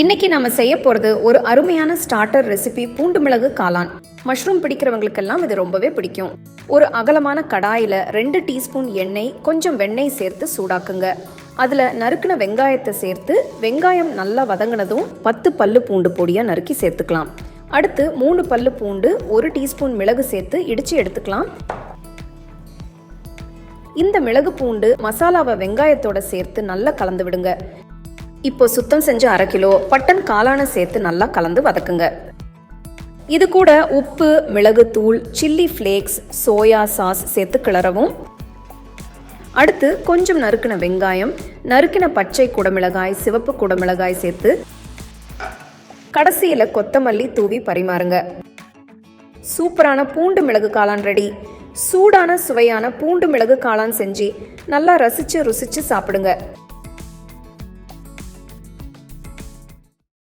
இன்னைக்கு நம்ம செய்ய போகிறது ஒரு அருமையான ஸ்டார்டர் ரெசிபி பூண்டு மிளகு காளான். மஷ்ரூம் பிடிக்கிறவங்களுக்கெல்லாம் இது ரொம்பவே பிடிக்கும். ஒரு அகலமான கடாயில் ரெண்டு டீஸ்பூன் எண்ணெய் கொஞ்சம் வெண்ணெய் சேர்த்து சூடாக்குங்க. அதில் நறுக்கின வெங்காயத்தை சேர்த்து வெங்காயம் நல்லா வதங்கினதும் பத்து பல்லு பூண்டு பொடியாக நறுக்கி சேர்த்துக்கலாம். அடுத்து மூணு பல்லு பூண்டு ஒரு டீஸ்பூன் மிளகு சேர்த்து இடித்து எடுத்துக்கலாம். இந்த மிளகு பூண்டு மசாலாவை வெங்காயத்தோட சேர்த்து நல்லா கலந்து விடுங்க. இப்போ சுத்தம் செஞ்ச அரை கிலோ பட்டன் காளானை சேர்த்து நல்லா கலந்து வதக்குங்க. இது கூட உப்பு மிளகுத்தூள் சில்லி ஃப்ளேக்ஸ் சோயா சாஸ் சேர்த்து கிளறவும். அடுத்து கொஞ்சம் நறுக்கின வெங்காயம் நறுக்கின பச்சை குடமிளகாய் சிவப்பு குடமிளகாய் சேர்த்து கடைசியில் கொத்தமல்லி தூவி பரிமாறுங்க. சூப்பரான பூண்டு மிளகு காளான் ரெடி. சூடான சுவையான பூண்டு மிளகு காளான் செஞ்சு நல்லா ரசித்து ருசித்து சாப்பிடுங்க.